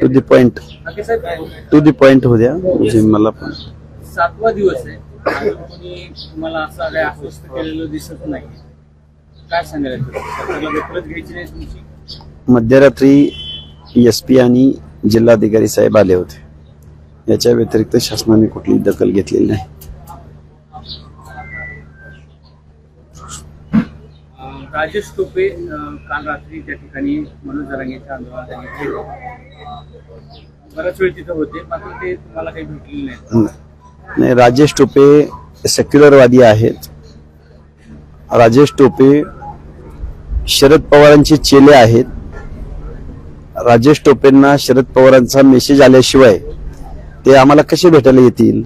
To the point to the point हो द्या. म्हणजे मला पण. सातवा दिवस आहे. तुम्हाला असं काय आश्वस्त केलेलं दिसत नाही. काय सांगायला मध्यरात्री एस पी आणि जिल्हाधिकारी साहेब आले होते. याच्या व्यतिरिक्त शासनाने कुठलीही दखल घेतलेली नाही. राजेश टोपे काल रात्री त्या ठिकाणी मनोज जरांगेच्या आंदोलनात त्यांनी बराच वेळ तिथं होते मात्र ते तुम्हाला काही भेटलेले नाही. नाही राजेश टोपे सेक्युलरवादी आहेत. राजेश टोपे शरद पवारांचे चेले आहेत. राजेश टोपेंना शरद पवारांचा मेसेज आल्याशिवाय ते आम्हाला कसे भेटायला येतील?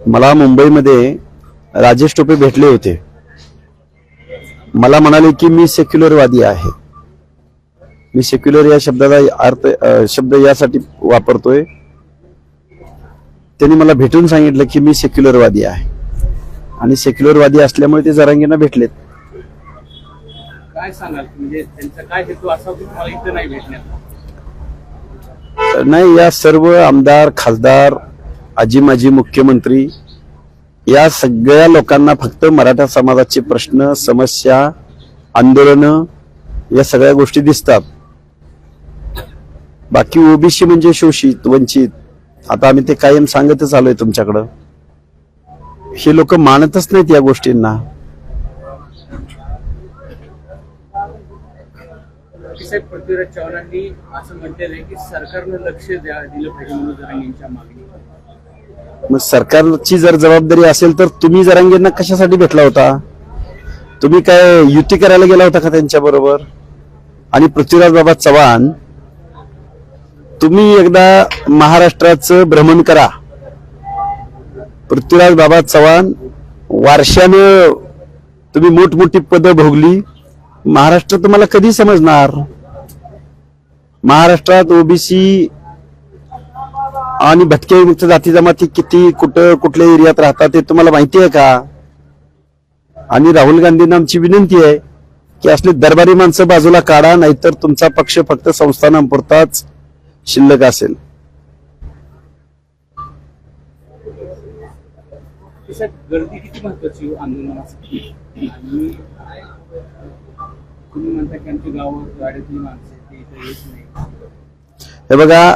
मला मुंबईमध्ये राजेश टोपे भेटले होते. मला म्हणाले की मी सेक्युलरवादी आहे. मी सेक्युलर या शब्दाचा अर्थ शब्द यासाठी वापरतोय. त्यांनी मला भेटून सांगितलं की मी सेक्युलरवादी आहे. आणि सेक्युलरवादी असल्यामुळे ते जरांगींना भेटलेत. काय सांगाल? म्हणजे त्यांचा काय हेतू असा की तुम्हाला इथं नाही भेटण्याचा नाही या सर्व आमदार खासदार आजी माजी मुख्यमंत्री या सगळ्या लोकांना फक्त मराठा समाजाचे प्रश्न समस्या आंदोलनं या सगळ्या गोष्टी दिसतात. बाकी ओबीसी म्हणजे शोषित वंचित. आता आम्ही ते कायम सांगतच आलोय तुमच्याकडं. हे लोक मानतच नाहीत या गोष्टींना. पृथ्वीराज चव्हाणांनी असं म्हटलेलं आहे की सरकारनं लक्ष द्या दिलं पाहिजे म्हणून जरांगेंच्या मागणी मग सरकारची जर जबाबदारी असेल तर तुम्ही जरांगेंना कशासाठी भेटला होता? तुम्ही काय युती करायला गेला होता का त्यांच्या बरोबर? आणि पृथ्वीराज बाबा चव्हाण तुम्ही एकदा महाराष्ट्राचं भ्रमण करा. पृथ्वीराज बाबा चव्हाण वारशानं तुम्ही मोठमोठी पदं भोगली. महाराष्ट्र तुम्हाला कधी समजणार? महाराष्ट्रात ओबीसी आणि भटके विमुक्त जाती जमाती किती कुठं कुठल्या एरियात राहतात ते तुम्हाला माहिती आहे का? आणि राहुल गांधींना आमची विनंती आहे की असली दरबारी माणसं बाजूला काढा नाहीतर तुमचा पक्ष फक्त संस्थानापुरताच शिल्लक असेल. गर्दी किती महत्वाची आंदोलनासाठी? तुम्ही म्हणता की गावात गाड्यातली माणसं येत नाही हे बघा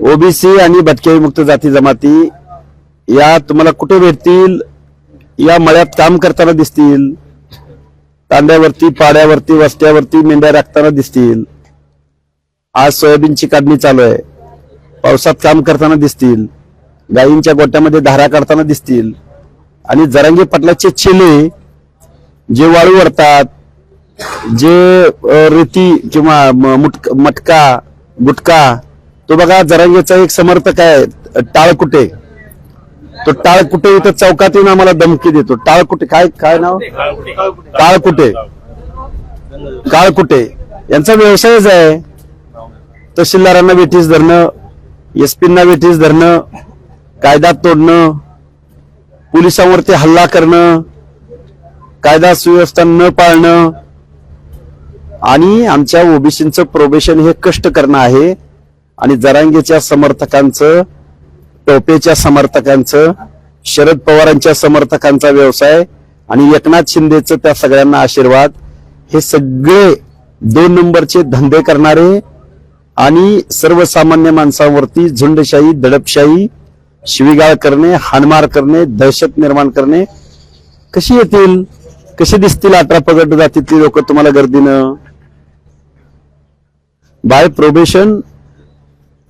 ओबीसी आणि भटके विमुक्त जाती जमाती या तुम्हाला कुठे भेटतील? या मळ्यात काम करताना दिसतील. तांड्यावरती पाड्यावरती वस्त्यावरती मेंढ्या राखताना दिसतील. आज सोयाबीनची काढणी चालू आहे. पावसात काम करताना दिसतील. गायींच्या गोट्यामध्ये धारा काढताना दिसतील. आणि जरंगी पाटलाचे चेले जे वाळू वरतात जे रेती किंवा म- मुटक- गुटका तो बघा जरांगेचा एक समर्थक आहे टाळकुटे. तो टाळकुटे इथं चौकात येऊन आम्हाला धमकी देतो. टाळकुटे काय काय नाव? टाळकुटे. काळकुटे यांचा व्यवसायच आहे. तहसीलदारांना वेठीस धरणं एसपींना वेठीस धरणं कायदा तोडणं पोलिसांवरती हल्ला करणं कायदा सुव्यवस्था न पाळणं आणि आमच्या ओबीसीचं प्रोबेशन हे कष्ट करणं आहे. आणि जरांगेच्या समर्थकांचं टोपेच्या समर्थकांचं शरद पवारांच्या समर्थकांचा व्यवसाय आणि एकनाथ शिंदेचं त्या सगळ्यांना आशीर्वाद हे सगळे दोन नंबरचे धंदे करणारे आणि सर्वसामान्य माणसांवरती झुंडशाही दडपशाही शिवीगाळ करणे हाणमार करणे दहशत निर्माण करणे. कशी येतील? कशी दिसतील अठरा पगड जातीतली लोक तुम्हाला गर्दीनं? बाय प्रोबेशन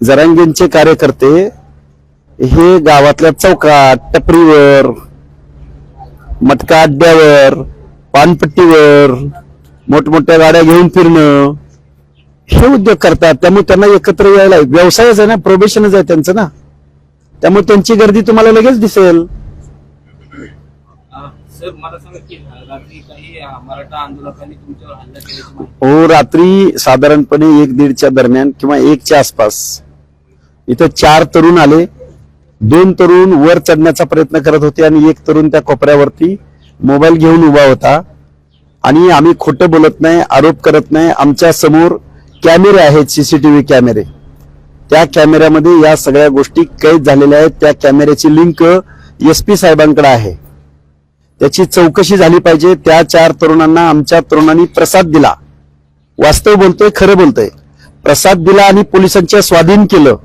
जरांगेंचे कार्यकर्ते हे गावातल्या चौकात टपरीवर मटका अड्ड्यावर पानपट्टीवर मोठमोठ्या गाड्या घेऊन फिरणं हे उद्योग करतात. त्यामुळे त्यांना एकत्र यायला व्यवसायच आहे ना प्रोबेशनच आहे त्यांचं ना. त्यामुळे त्यांची गर्दी तुम्हाला लगेच दिसेल. सर मला सांगा की रात्री काही मराठा आंदोलकांनी तुमच्यावर हल्ला केल्याची माहिती? हो रात्री साधारणपणे एक दीडच्या दरम्यान किंवा एकच्या आसपास. इथं चार तरुण आले. दोन तरुण वर चढण्याचा प्रयत्न करत होते आणि एक तरुण त्या कोपऱ्यावरती मोबाईल घेऊन उभा होता. आणि आम्ही खोटं बोलत नाही आरोप करत नाही. आमच्यासमोर कॅमेरे आहेत सीसीटीव्ही कॅमेरे. त्या कॅमेऱ्यामध्ये या सगळ्या गोष्टी कैद झालेल्या आहेत. त्या कॅमेऱ्याची लिंक एस पी साहेबांकडे आहे. त्याची चौकशी झाली पाहिजे. त्या चार तरुणांना आमच्या तरुणांनी प्रसाद दिला. वास्तव बोलतोय खरं बोलतोय. प्रसाद दिला आणि पोलिसांच्या स्वाधीन केलं.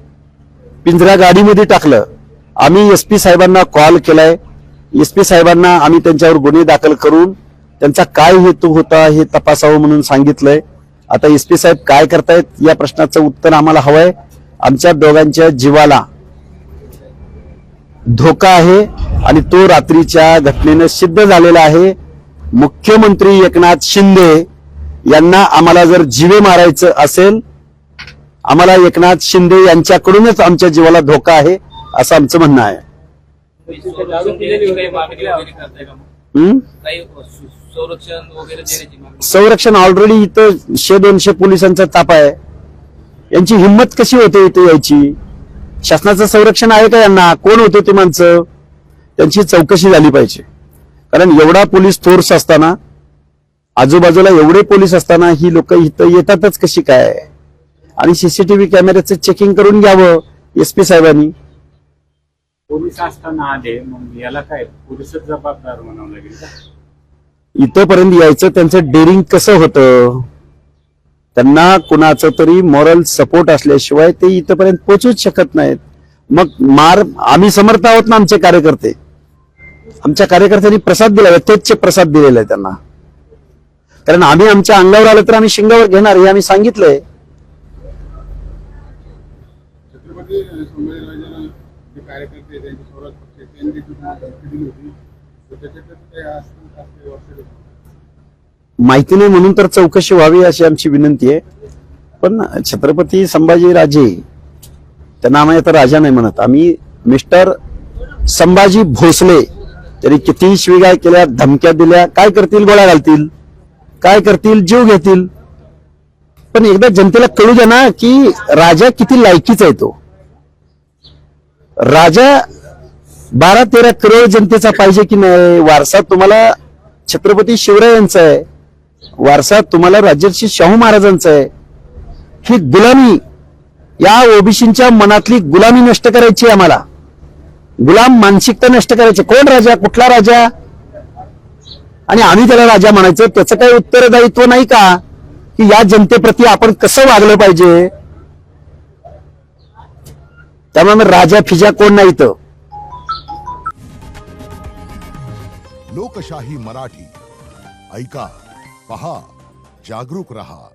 पिंजरा गाडीमध्ये टाकलं. आम्ही एस पी साहेबांना कॉल केलाय. एस पी साहेबांना आम्ही त्यांच्यावर गुन्हे दाखल करून त्यांचा काय हेतू होता हे तपासावं म्हणून सांगितलंय. आता एस पी साहेब काय करतायत या प्रश्नाचं उत्तर आम्हाला हवंय. आमच्या दोघांच्या जीवाला धोका आहे आणि तो रात्रीच्या घटनेनं सिद्ध झालेला आहे. मुख्यमंत्री एकनाथ शिंदे यांना आम्हाला जर जीवे मारायचं असेल आम्हाला एकनाथ शिंदे यांच्याकडूनच आमच्या जीवाला धोका आहे असं आमचं म्हणणं आहे. संरक्षण ऑलरेडी इथं शे दोनशे पोलिसांचा ताप आहे. यांची हिंमत कशी होते इथे यायची? शासनाचं संरक्षण आहे का यांना? कोण होते ते माणसं? त्यांची चौकशी झाली पाहिजे. कारण एवढा पोलीस फोर्स असताना आजूबाजूला एवढे पोलीस असताना ही लोक इथं येतातच कशी काय? आणि सीसीटीव्ही कॅमेऱ्याचं चेकिंग करून घ्यावं एस पी साहेबांनी. पोलीस असताना आले मग याला काय पोलीसच जबाबदार म्हणावं लागेल इथंपर्यंत यायचं त्यांचं डेअरिंग कसं होतं? त्यांना कुणाचं तरी मॉरल सपोर्ट असल्याशिवाय ते इथंपर्यंत पोचूच शकत नाहीत. मग मार आम्ही समर्थ आहोत ना आमचे कार्यकर्ते? आमच्या कार्यकर्त्यांनी प्रसाद दिला यथेच्छ प्रसाद दिलेला आहे त्यांना. कारण आम्ही आमच्या अंगावर आलं तर आम्ही शिंगावर घेणार हे आम्ही सांगितलंय. कार्यकर्ते माहिती नाही म्हणून तर चौकशी व्हावी अशी आमची विनंती आहे. पण छत्रपती संभाजी राजे त्यांना आम्ही आता राजा नाही म्हणत. आम्ही मिस्टर संभाजी भोसले त्यांनी किती शिवीगाळ केल्या धमक्या दिल्या काय करतील गोळ्या घालतील काय करतील जीव घेतील. पण एकदा जनतेला कळू द्या ना की राजा किती लायकीचा आहे तो. राजा बारा तेरा करोड जनतेचा पाहिजे की नाही वारसा तुम्हाला छत्रपती शिवरायांचा आहे. वारसा तुम्हाला राजर्षी शाहू महाराजांचा आहे. ही गुलामी या ओबीसींच्या मनातली गुलामी नष्ट करायची आम्हाला. गुलाम मानसिकता नष्ट करायची. कोण राजा? कुठला राजा? आणि आम्ही त्याला राजा म्हणायचं. त्याचं काही उत्तरदायित्व नाही का? की या जनतेप्रती आपण कसं वागलं पाहिजे? त्यामुळे राजा फिजा कोण नाही इथं. लोकशाही मराठी. ऐका. पहा जागरूक रहा.